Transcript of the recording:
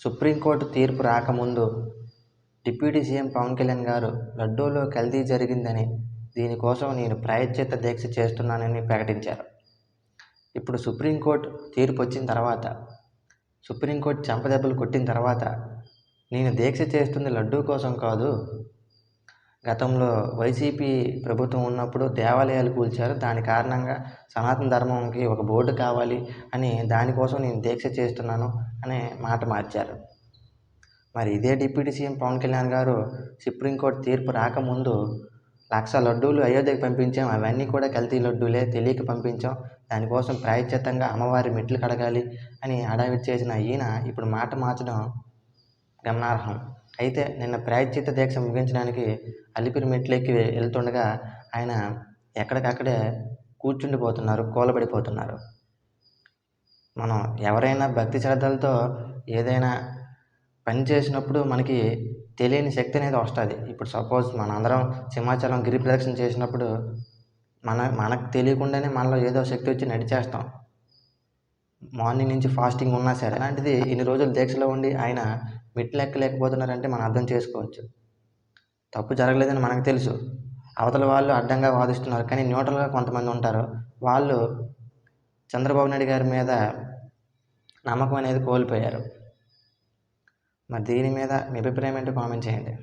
Supreme court తీర్పు రాకముందు deputy CM Pawan Kalyan గారు లడ్డూలో కల్తీ జరిగిందని దీనికోసం నేను ప్రాయశ్చిత్త దీక్ష చేస్తున్నానని ప్రకటించారు. ఇప్పుడు సుప్రీంకోర్టు తీర్పు వచ్చిన తర్వాత సుప్రీంకోర్టు చెంపదెబ్బలు కొట్టిన తర్వాత నేను దీక్ష చేస్తుంది లడ్డూ కోసం కాదు గతంలో వైసీపీ ప్రభుత్వం ఉన్నప్పుడు దేవాలయాలు కూల్చారు. దాని కారణంగా సనాతన ధర్మంకి ఒక బోర్డు కావాలి అని దానికోసం నేను దీక్ష చేస్తున్నాను అనే మాట మార్చారు. మరి ఇదే డిప్యూటీ సీఎం పవన్ కళ్యాణ్ గారు సుప్రీంకోర్టు తీర్పు రాకముందు లక్ష లడ్డూలు అయోధ్యకు పంపించాం. అవన్నీ కూడా కల్తీ లడ్డూలే తెలియక పంపించాం. దానికోసం ప్రాయశ్చిత్తంగా అమ్మవారి మెట్లు కడగాలి అని అడావిడి చేసిన ఈయన ఇప్పుడు మాట మార్చడం గమనార్హం. అయితే నిన్న ప్రాయశ్చిత్త దీక్ష ముగించడానికి అలిపిరి మెట్లెక్కి వెళ్తుండగా ఆయన ఎక్కడికక్కడే కూర్చుండిపోతున్నారు కూలబడిపోతున్నారు. మనం ఎవరైనా భక్తి శ్రద్ధలతో ఏదైనా పని చేసినప్పుడు మనకి తెలియని శక్తి అనేది వస్తుంది. ఇప్పుడు సపోజ్ మన అందరం సింహాచలం గిరి ప్రదక్షిణ చేసినప్పుడు మన మనకు తెలియకుండానే మనలో ఏదో శక్తి వచ్చి నడిచేస్తాం. మార్నింగ్ నుంచి ఫాస్టింగ్ ఉన్నా సరే. అలాంటిది ఇన్ని రోజులు దీక్షలో ఉండి ఆయన మెట్లు ఎక్కలేకపోతున్నారంటే మనం అర్థం చేసుకోవచ్చు. తప్పు జరగలేదని మనకు తెలుసు. అవతల వాళ్ళు అడ్డంగా వాదిస్తున్నారు. కానీ న్యూట్రల్గా కొంతమంది ఉంటారు. వాళ్ళు చంద్రబాబు నాయుడు గారి మీద నమ్మకం అనేది కోల్పోయారు. మరి దీని మీద మీ అభిప్రాయం ఏంటో కామెంట్ చేయండి.